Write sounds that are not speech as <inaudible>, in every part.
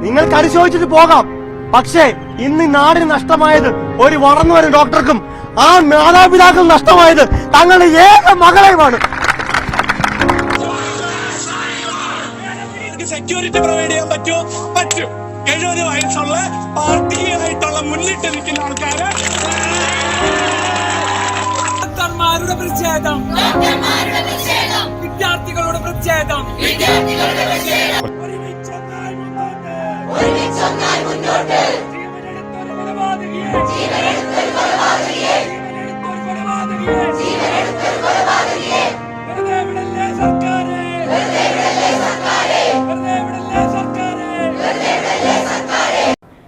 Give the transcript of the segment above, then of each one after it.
നിങ്ങൾക്ക് അനുശോചിച്ചിട്ട് പോകാം. പക്ഷേ ഇന്ന് നാടിന് നഷ്ടമായത് ഒരു വളർന്നു വരുന്ന ഡോക്ടർക്കും ആ മാതാപിതാക്കൾ നഷ്ടമായത് തങ്ങളുടെ ഏക മകളെയുമാണ്. സെക്യൂരിറ്റി പ്രൊവൈഡ് ചെയ്യാൻ പറ്റുമോ? പറ്റും. എഴുപത് വയസ്സുള്ള പാർട്ടിയായിട്ടുള്ള മുന്നിട്ട് നിൽക്കുന്ന ആൾക്കാര്. ഡോക്ടർമാരുടെ പ്രതിഷേധം.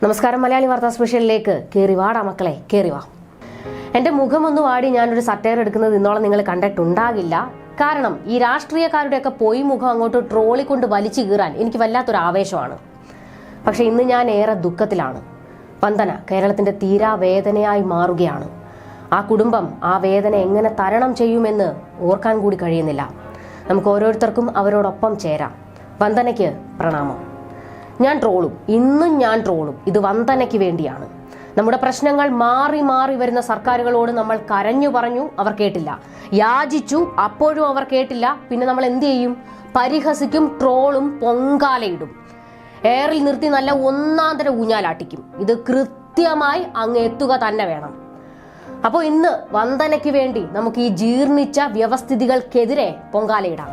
നമസ്കാരം. മലയാളി വാർത്താ സ്പെഷ്യലിലേക്ക് കയറി വാടാ മക്കളെ കയറി വാ. എന്റെ മുഖം ഒന്ന് വാടി ഞാനൊരു സട്ടയർ എടുക്കുന്നത് ഇന്നോളം നിങ്ങൾ കണ്ടിട്ടുണ്ടാകില്ല. കാരണം ഈ രാഷ്ട്രീയക്കാരുടെയൊക്കെ പോയി മുഖം അങ്ങോട്ട് ട്രോളി കൊണ്ട് വലിച്ചു കീറാൻ എനിക്ക് വല്ലാത്തൊരു ആവേശമാണ്. പക്ഷെ ഇന്ന് ഞാൻ ഏറെ ദുഃഖത്തിലാണ്. വന്ദന കേരളത്തിന്റെ തീരാവേദനയായി മാറുകയാണ്. ആ കുടുംബം ആ വേദന എങ്ങനെ തരണം ചെയ്യുമെന്ന് ഓർക്കാൻ കൂടി കഴിയുന്നില്ല. നമുക്ക് ഓരോരുത്തർക്കും അവരോടൊപ്പം ചേരാം. വന്ദനയ്ക്ക് പ്രണാമം. ഞാൻ ട്രോളും. ഇന്നും ഞാൻ ട്രോളും. ഇത് വന്ദനയ്ക്ക് വേണ്ടിയാണ്. നമ്മുടെ പ്രശ്നങ്ങൾ മാറി മാറി വരുന്ന സർക്കാരുകളോട് നമ്മൾ കരഞ്ഞു പറഞ്ഞു അവർ കേട്ടില്ല. യാചിച്ചു അപ്പോഴും അവർ കേട്ടില്ല. പിന്നെ നമ്മൾ എന്ത് ചെയ്യും? പരിഹസിക്കും ട്രോളും പൊങ്കാലയിടും. എയറിൽ നിർത്തി നല്ല ഒന്നാന്തര ഊഞ്ഞാലാട്ടിക്കും. ഇത് കൃത്യമായി അങ്ങ് എത്തുക തന്നെ വേണം. അപ്പോൾ ഇന്ന് വന്ദനയ്ക്ക് വേണ്ടി നമുക്ക് ഈ ജീർണിച്ച വ്യവസ്ഥിതികൾക്കെതിരെ പൊങ്കാലയിടാം.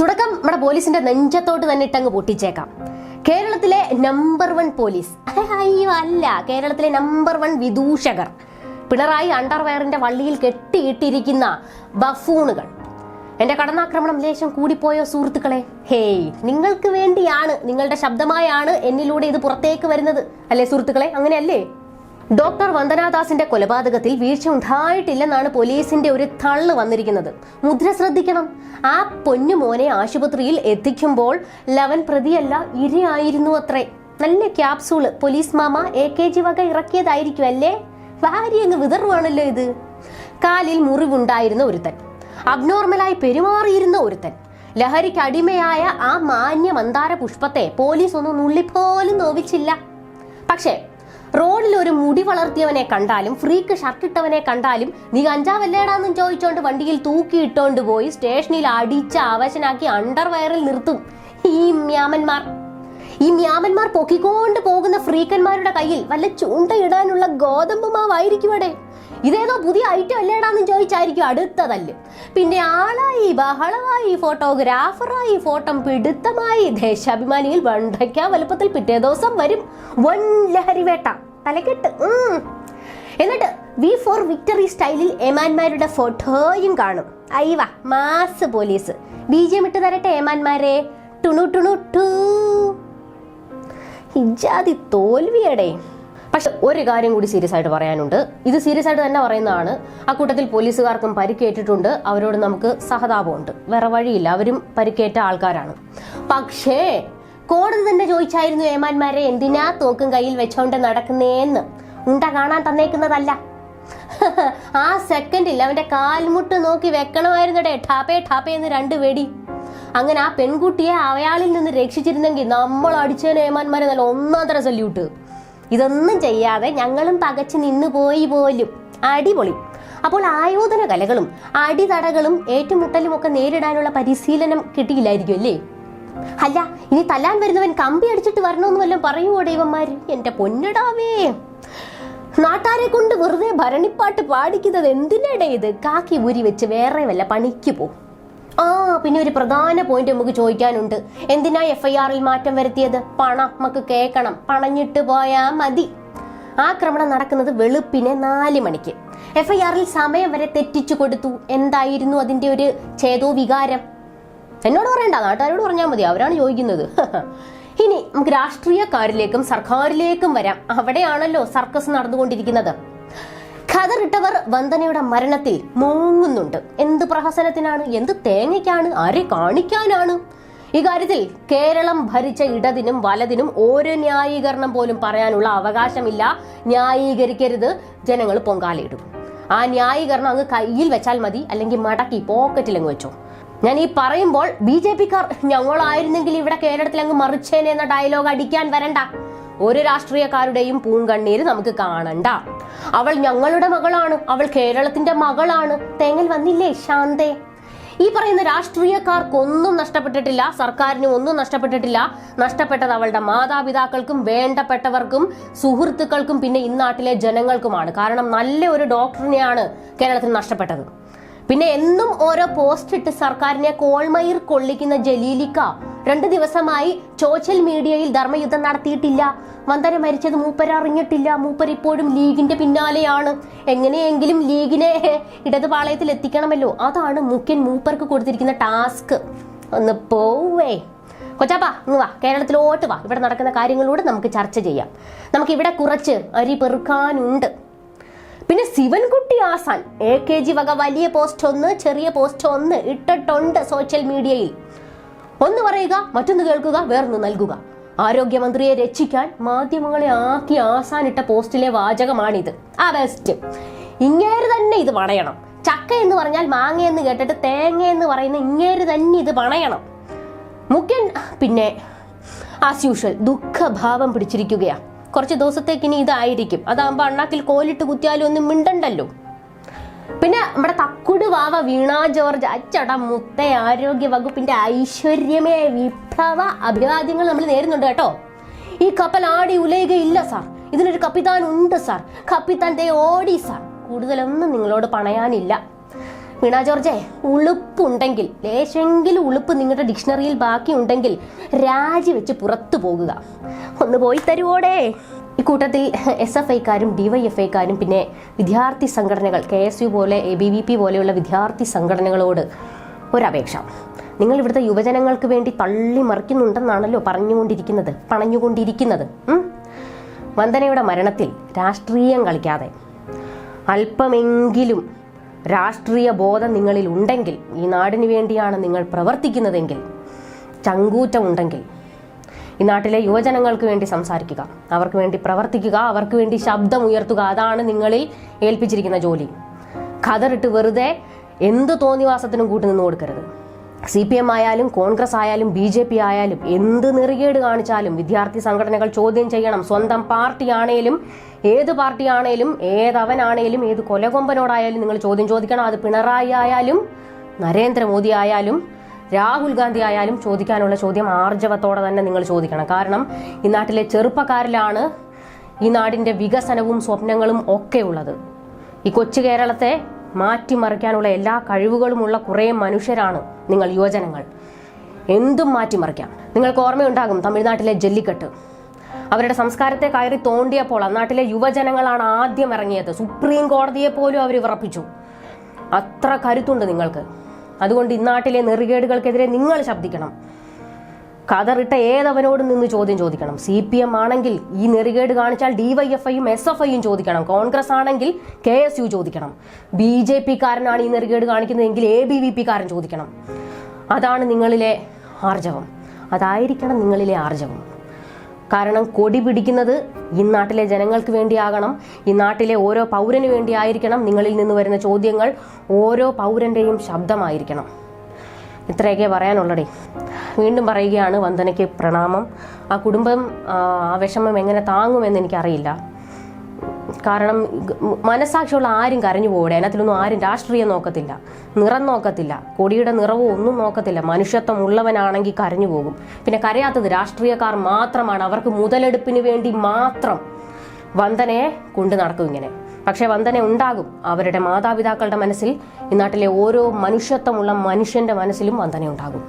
തുടക്കം നമ്മുടെ പോലീസിന്റെ നെഞ്ചത്തോട്ട് തന്നെ ഇട്ടങ്ങ് പൊട്ടിച്ചേക്കാം. കേരളത്തിലെ നമ്പർ വൺ പോലീസ് അയ്യോ അല്ല. കേരളത്തിലെ നമ്പർ വൺ വിദൂഷകർ. പിണറായി അണ്ടർവെയറിന്റെ വള്ളിയിൽ കെട്ടിയിട്ടിരിക്കുന്ന ബഫൂണുകൾ. എന്റെ കടന്നാക്രമണം ലേശം കൂടിപ്പോയോ സുഹൃത്തുക്കളെ? ഹേയ് നിങ്ങൾക്ക് വേണ്ടിയാണ് നിങ്ങളുടെ ശബ്ദമായാണ് എന്നിലൂടെ ഇത് പുറത്തേക്ക് വരുന്നത്. അല്ലേ സുഹൃത്തുക്കളെ? അങ്ങനെയല്ലേ? ഡോക്ടർ വന്ദനാദാസിന്റെ കൊലപാതകത്തിൽ വീഴ്ച ഉണ്ടായിട്ടില്ലെന്നാണ് പോലീസിന്റെ ഒരു തള്ളു വന്നിരിക്കുന്നത്. മുദ്ര ശ്രദ്ധിക്കണം. ആ പൊന്നു മോനെ ആശുപത്രിയിൽ എത്തിക്കുമ്പോൾ ലവൻ പ്രതിയല്ല ഇരയായിരുന്നു അത്രേ. നല്ല ക്യാപ്സൂൾ. പോലീസ് മാമ എ കെ ജി വക ഇറക്കിയതായിരിക്കും അല്ലേ? ഭാര്യ വിതറുവാണല്ലോ ഇത്. കാലിൽ മുറിവുണ്ടായിരുന്ന ഒരുത്തൻ. അബ്നോർമലായി പെരുമാറിയിരുന്ന ഒരുത്തൻ. ലഹരിക്ക് അടിമയായ ആ മാന്യ മന്ദാര പുഷ്പത്തെ പോലീസ് ഒന്നും നുള്ളിപ്പോലും നോവിച്ചില്ല. പക്ഷേ റോഡിൽ ഒരു മുടി വളർത്തിയവനെ കണ്ടാലും ഫ്രീക്ക് ഷർട്ട് ഇട്ടവനെ കണ്ടാലും നീ കഞ്ചാവല്ലേടാന്നും ചോദിച്ചോണ്ട് വണ്ടിയിൽ തൂക്കി ഇട്ടോണ്ട് പോയി സ്റ്റേഷനിൽ അടിച്ച് അവശനാക്കി അണ്ടർവയറിൽ നിർത്തും. ഈ മ്യാമന്മാർ. ഈ മ്യാമന്മാർ പൊക്കിക്കൊണ്ട് പോകുന്ന ഫ്രീക്കന്മാരുടെ കയ്യിൽ വല്ല ചൂണ്ടയിടാനുള്ള ഗോതമ്പ് മാവായിരിക്കും ഇതേതോ പുതിയ ഐറ്റം അല്ലേടാന്ന് ചോദിച്ചായിരിക്കും അടുത്ത തല്ല് പിന്നെ ആളായി ബഹളമായി ഫോട്ടോഗ്രാഫറായി ഫോട്ടം പിടുത്തമായി ദേശാഭിമാനിയിൽ വണ്ടയ്ക്ക വലുപ്പത്തിൽ പിറ്റേ ദിവസം വരും. വൻ ലഹരി വേട്ട. തലക്കെട്ട്. എന്നിട്ട് വി ഫോർ വിക്ടറി സ്റ്റൈലിൽ എമാന്മാരുടെ ഫോട്ടോയും കാണും. അയ്യവ മാസ് പോലീസ് ബി ജെ ഇട്ട് തരട്ടെ ഏമാന്മാരെ ടുണു ടുണു ടൂ ഇജാതി തോൽവിയടേ. പക്ഷെ ഒരു കാര്യം കൂടി സീരിയസ് ആയിട്ട് പറയാനുണ്ട്. ഇത് സീരിയസ് ആയിട്ട് തന്നെ പറയുന്നതാണ് ആ കൂട്ടത്തിൽ പോലീസുകാർക്കും പരിക്കേറ്റിട്ടുണ്ട് അവരോട് നമുക്ക് സഹതാപമുണ്ട്. വേറെ വഴിയില്ല അവരും പരിക്കേറ്റ ആൾക്കാരാണ്. പക്ഷേ കോടതി തന്നെ ചോദിച്ചായിരുന്നു ഏമാന്മാരെ എന്തിനാ തോക്കും കയ്യിൽ വെച്ചോണ്ട് നടക്കുന്നേന്ന്. ഉണ്ട കാണാൻ തന്നേക്കുന്നതല്ല. <laughs> ആ സെക്കൻഡിൽ അവന്റെ കാൽമുട്ട് നോക്കി വെക്കണമായിരുന്നടേ ഠാപ്പേ ഠാപ്പേ എന്ന് രണ്ട് വെടി. അങ്ങനെ ആ പെൺകുട്ടിയെ അയാളിൽ നിന്ന് രക്ഷിച്ചിരുന്നെങ്കിൽ നമ്മൾ അടിച്ചേനെ ഏമാന്മാരെ നല്ല ഒന്നാം തരം സല്യൂട്ട് ഇതൊന്നും ചെയ്യാതെ ഞങ്ങളും പകച്ചു നിന്ന് പോയി പോലും. അടിപൊളി. അപ്പോൾ ആയോധന കലകളും അടിതടകളും ഏറ്റുമുട്ടലും ഒക്കെ നേരിടാനുള്ള പരിശീലനം കിട്ടിയില്ലായിരിക്കും അല്ലേ? അല്ല ഇനി തല്ലാൻ വരുന്നവൻ കമ്പി അടിച്ചിട്ട് വരണമെന്ന് വല്ലതും പറയുവോ ദൈവന്മാര്? എന്റെ പൊന്നിടാവേ. നാട്ടാരെ കൊണ്ട് വെറുതെ ഭരണിപ്പാട്ട് പാടിക്കുന്നത് എന്തിനടെ ഇത്? കാക്കി ഊരി വെച്ച് വേറെ വല്ല പണിക്ക് പോ. ആ പിന്നെ ഒരു പ്രധാന പോയിന്റ് നമുക്ക് ചോദിക്കാനുണ്ട്. എന്തിനാ എഫ് ഐ ആറിൽ മാറ്റം വരുത്തിയത്? പണം നമുക്ക് കേൾക്കണം പണഞ്ഞിട്ട് പോയാ മതി. ആക്രമണം നടക്കുന്നത് വെളുപ്പിനെ നാല് മണിക്ക്. എഫ് ഐ ആറിൽ സമയം വരെ തെറ്റിച്ചു കൊടുത്തു. എന്തായിരുന്നു അതിന്റെ ഒരു ചേതോ വികാരം എന്നോട് പറയണ്ട. നാട്ടുകാരോട് പറഞ്ഞാൽ മതി. അവരാണ് ചോദിക്കുന്നത്. <laughs> ഇനി നമുക്ക് രാഷ്ട്രീയക്കാരിലേക്കും സർക്കാരിലേക്കും വരാം. അവിടെയാണല്ലോ സർക്കസ് നടന്നുകൊണ്ടിരിക്കുന്നത്. ഖദറിട്ടവർ വന്ദനയുടെ മരണത്തിൽ മൂങ്ങുന്നുണ്ട്. എന്ത് പ്രഹസനത്തിനാണ് എന്ത് തേങ്ങയ്ക്കാണ് ആരെ കാണിക്കാനാണ്? ഇക്കാര്യത്തിൽ കേരളം ഭരിച്ച ഇടതിനും വലതിനും ഒരു ന്യായീകരണം പോലും പറയാനുള്ള അവകാശമില്ല. ന്യായീകരിക്കരുത്. ജനങ്ങൾ പൊങ്കാലയിടും. ആ ന്യായീകരണം അങ്ങ് കയ്യിൽ വെച്ചാൽ മതി അല്ലെങ്കിൽ മടക്കി പോക്കറ്റിൽ അങ്ങ് വെച്ചോ. ഞാൻ ഈ പറയുമ്പോൾ ബി ജെ പിക്കാർ ഞങ്ങളായിരുന്നെങ്കിൽ ഇവിടെ കേരളത്തിൽ അങ്ങ് മറിച്ചേനെ എന്ന ഡയലോഗ് അടിക്കാൻ വരണ്ട. ഒരു രാഷ്ട്രീയക്കാരുടെയും പൂങ്കണ്ണീര് നമുക്ക് കാണണ്ട. അവൾ ഞങ്ങളുടെ മകളാണ്. അവൾ കേരളത്തിന്റെ മകളാണ്. തേങ്ങൽ വന്നില്ലേ ശാന്തേ? ഈ പറയുന്ന രാഷ്ട്രീയക്കാർക്കൊന്നും നഷ്ടപ്പെട്ടിട്ടില്ല. സർക്കാരിന് ഒന്നും നഷ്ടപ്പെട്ടിട്ടില്ല. നഷ്ടപ്പെട്ടത് അവളുടെ മാതാപിതാക്കൾക്കും വേണ്ടപ്പെട്ടവർക്കും സുഹൃത്തുക്കൾക്കും പിന്നെ ഇന്നാട്ടിലെ ജനങ്ങൾക്കുമാണ്. കാരണം നല്ല ഒരു ഡോക്ടറിനെയാണ് കേരളത്തിൽ നഷ്ടപ്പെട്ടത്. പിന്നെ എന്നും ഓരോ പോസ്റ്റ് ഇട്ട് സർക്കാരിനെ കോൾമയിർ കൊള്ളിക്കുന്ന ജലീലിക്ക രണ്ടു ദിവസമായി സോഷ്യൽ മീഡിയയിൽ ധർമ്മയുദ്ധം നടത്തിയിട്ടില്ല. വന്ദന മരിച്ചത് മൂപ്പര അറിഞ്ഞിട്ടില്ല. മൂപ്പർ ഇപ്പോഴും ലീഗിന്റെ പിന്നാലെയാണ്. എങ്ങനെയെങ്കിലും ലീഗിനെ ഇടതുപാളയത്തിൽ എത്തിക്കണമല്ലോ. അതാണ് മുഖ്യൻ മൂപ്പർക്ക് കൊടുത്തിരിക്കുന്ന ടാസ്ക്. ഒന്ന് പോവേ. കൊച്ചാപ്പാ ഇന്ന് വാ. കേരളത്തിലോട്ട് വാ. ഇവിടെ നടക്കുന്ന കാര്യങ്ങളോട് നമുക്ക് ചർച്ച ചെയ്യാം. നമുക്ക് ഇവിടെ കുറച്ച് അരി പെറുക്കാനുണ്ട്. പിന്നെ ശിവൻകുട്ടി ആസാൻ എ കെ ജി വക വലിയ പോസ്റ്റ് ഒന്ന് ചെറിയ പോസ്റ്റ് ഒന്ന് ഇട്ടിട്ടുണ്ട് സോഷ്യൽ മീഡിയയിൽ. ഒന്ന് പറയുക മറ്റൊന്ന് കേൾക്കുക വേറൊന്ന് നൽകുക. ആരോഗ്യമന്ത്രിയെ രക്ഷിക്കാൻ മാധ്യമങ്ങളെ ആക്കി ആസാനിട്ട പോസ്റ്റിലെ വാചകമാണിത്. ആ ബെസ്റ്റ് ഇങ്ങേര് തന്നെ ഇത് പണയണം. ചക്ക എന്ന് പറഞ്ഞാൽ മാങ്ങ എന്ന് കേട്ടിട്ട് തേങ്ങ എന്ന് പറയുന്ന ഇങ്ങേര് തന്നെ ഇത് പണയണം. മുഖ്യൻ പിന്നെ ആസ് യൂഷ്വൽ ദുഃഖഭാവം പിടിച്ചിരിക്കുകയാ. കുറച്ച് ദിവസത്തേക്ക് ഇനി ഇതായിരിക്കും. അതാകുമ്പോൾ അണ്ണാക്കിൽ കോലിട്ട് കുത്തിയാലും ഒന്നും മിണ്ടണ്ടല്ലോ. പിന്നെ നമ്മുടെ തക്കുട് വാവ വീണ ജോർജ് അച്ചട മുത്ത ആരോഗ്യ വകുപ്പിന്റെ ഐശ്വര്യമേ വിപ്ലവ അഭിവാദ്യങ്ങൾ നമ്മൾ നേരുന്നുണ്ട് കേട്ടോ. ഈ കപ്പൽ ആടി ഉലയുകയില്ല സാർ. ഇതിനൊരു കപ്പിത്താൻ ഉണ്ട് സാർ. കപ്പിത്താൻ ദേ ഓടി സാർ. കൂടുതലൊന്നും നിങ്ങളോട് പണയാനില്ല വീണ ജോർജെ ഉളുപ്പുണ്ടെങ്കിൽ ലേശെങ്കിലും ഉളുപ്പ് നിങ്ങളുടെ ഡിക്ഷണറിയിൽ ബാക്കിയുണ്ടെങ്കിൽ രാജിവെച്ച് പുറത്തു പോകുക. ഒന്ന് പോയി തരുവോടേ? ഇക്കൂട്ടത്തിൽ എസ് എഫ് ഐക്കാരും ഡിവൈഎഫ് ഐക്കാരും പിന്നെ വിദ്യാർത്ഥി സംഘടനകൾ കെ എസ് യു പോലെ എ ബി വി പി പോലെയുള്ള വിദ്യാർത്ഥി സംഘടനകളോട് ഒരപേക്ഷ. നിങ്ങൾ ഇവിടുത്തെ യുവജനങ്ങൾക്ക് വേണ്ടി തള്ളി മറിക്കുന്നുണ്ടെന്നാണല്ലോ പറഞ്ഞുകൊണ്ടിരിക്കുന്നത് പണഞ്ഞുകൊണ്ടിരിക്കുന്നത്? വന്ദനയുടെ മരണത്തിൽ രാഷ്ട്രീയം കളിക്കാതെ. അല്പമെങ്കിലും രാഷ്ട്രീയ ബോധം നിങ്ങളിൽ ഉണ്ടെങ്കിൽ ഈ നാടിനു വേണ്ടിയാണ് നിങ്ങൾ പ്രവർത്തിക്കുന്നതെങ്കിൽ ചങ്കൂറ്റമുണ്ടെങ്കിൽ ഈ നാട്ടിലെ യുവജനങ്ങൾക്ക് വേണ്ടി സംസാരിക്കുക. അവർക്ക് വേണ്ടി പ്രവർത്തിക്കുക അവർക്ക് വേണ്ടി ശബ്ദം ഉയർത്തുക. അതാണ് നിങ്ങളിൽ ഏൽപ്പിച്ചിരിക്കുന്ന ജോലി. ഖദറിട്ട് വെറുതെ എന്ത് തോന്നിവാസത്തിനും കൂട്ടു നിന്ന് കൊടുക്കരുത്. സി പി എം ആയാലും കോൺഗ്രസ് ആയാലും ബി ജെ പി ആയാലും എന്ത് നെറികേട് കാണിച്ചാലും വിദ്യാർത്ഥി സംഘടനകൾ ചോദ്യം ചെയ്യണം. സ്വന്തം പാർട്ടിയാണേലും ഏത് പാർട്ടിയാണേലും ഏതവനാണേലും ഏത് കൊലകൊമ്പനോടായാലും നിങ്ങൾ ചോദ്യം ചോദിക്കണം. അത് പിണറായി ആയാലും നരേന്ദ്രമോദി ആയാലും രാഹുൽ ഗാന്ധി ആയാലും ചോദിക്കാനുള്ള ചോദ്യം ആർജവത്തോടെ തന്നെ നിങ്ങൾ ചോദിക്കണം. കാരണം ഈ നാട്ടിലെ ചെറുപ്പക്കാരിലാണ് ഈ നാടിന്റെ വികസനവും സ്വപ്നങ്ങളും ഒക്കെ ഉള്ളത്. ഈ കൊച്ചു കേരളത്തെ മാറ്റിമറിക്കാനുള്ള എല്ലാ കഴിവുകളുമുള്ള കുറേ മനുഷ്യരാണ് നിങ്ങൾ യുവജനങ്ങൾ. എന്തും മാറ്റിമറിക്കാം. നിങ്ങൾക്ക് ഓർമ്മയുണ്ടാകും തമിഴ്നാട്ടിലെ ജല്ലിക്കെട്ട്. അവരുടെ സംസ്കാരത്തെ കയറി തോണ്ടിയപ്പോൾ അന്നാട്ടിലെ യുവജനങ്ങളാണ് ആദ്യം ഇറങ്ങിയത്. സുപ്രീം കോടതിയെ പോലും അവർ വിറപ്പിച്ചു. അത്ര കരുത്തുണ്ട് നിങ്ങൾക്ക്. അതുകൊണ്ട് ഇന്നാട്ടിലെ നെറികേടുകൾക്കെതിരെ നിങ്ങൾ ശബ്ദിക്കണം. കതറിട്ട ഏതവനോട് നിന്ന് ചോദ്യം ചോദിക്കണം. സി പി എം ആണെങ്കിൽ ഈ നെറികേട് കാണിച്ചാൽ ഡിവൈഎഫ്ഐയും എസ് എഫ് ഐയും ചോദിക്കണം. കോൺഗ്രസ് ആണെങ്കിൽ കെ എസ് യു ചോദിക്കണം. ബി ജെ പി കാരനാണ് ഈ നെറികേട് കാണിക്കുന്നതെങ്കിൽ എ ബി വി പി കാരൻ ചോദിക്കണം. അതാണ് നിങ്ങളിലെ ആർജവം. അതായിരിക്കണം നിങ്ങളിലെ ആർജവം. കാരണം കൊടി പിടിക്കുന്നത് ഈ നാട്ടിലെ ജനങ്ങൾക്ക് വേണ്ടിയാകണം. ഈ നാട്ടിലെ ഓരോ പൗരന് വേണ്ടിയായിരിക്കണം നിങ്ങളിൽ നിന്ന് വരുന്ന ചോദ്യങ്ങൾ ഓരോ പൗരന്റെയും ശബ്ദമായിരിക്കണം. ഇത്രയൊക്കെ പറയാനുള്ളടേ. വീണ്ടും പറയുകയാണ് വന്ദനയ്ക്ക് പ്രണാമം. ആ കുടുംബം ആ, വിഷമം എങ്ങനെ താങ്ങുമെന്ന് എനിക്കറിയില്ല. കാരണം മനസാക്ഷിയുള്ള ആരും കരഞ്ഞു പോകൂടെ. അതിനകത്തിലൊന്നും ആരും രാഷ്ട്രീയം നോക്കത്തില്ല. നിറം നോക്കത്തില്ല. കൊടിയുടെ നിറവോ ഒന്നും നോക്കത്തില്ല. മനുഷ്യത്വം ഉള്ളവനാണെങ്കിൽ കരഞ്ഞു പോകും. പിന്നെ കരയാത്തത് രാഷ്ട്രീയക്കാർ മാത്രമാണ്. അവർക്ക് മുതലെടുപ്പിന് വേണ്ടി മാത്രം വന്ദനയെ കൊണ്ടു നടക്കും ഇങ്ങനെ. പക്ഷേ വന്ദന ഉണ്ടാകും. അവരുടെ മാതാപിതാക്കളുടെ മനസ്സിൽ ഈ നാട്ടിലെ ഓരോ മനുഷ്യത്വമുള്ള മനുഷ്യന്റെ മനസ്സിലും വന്ദന ഉണ്ടാകും.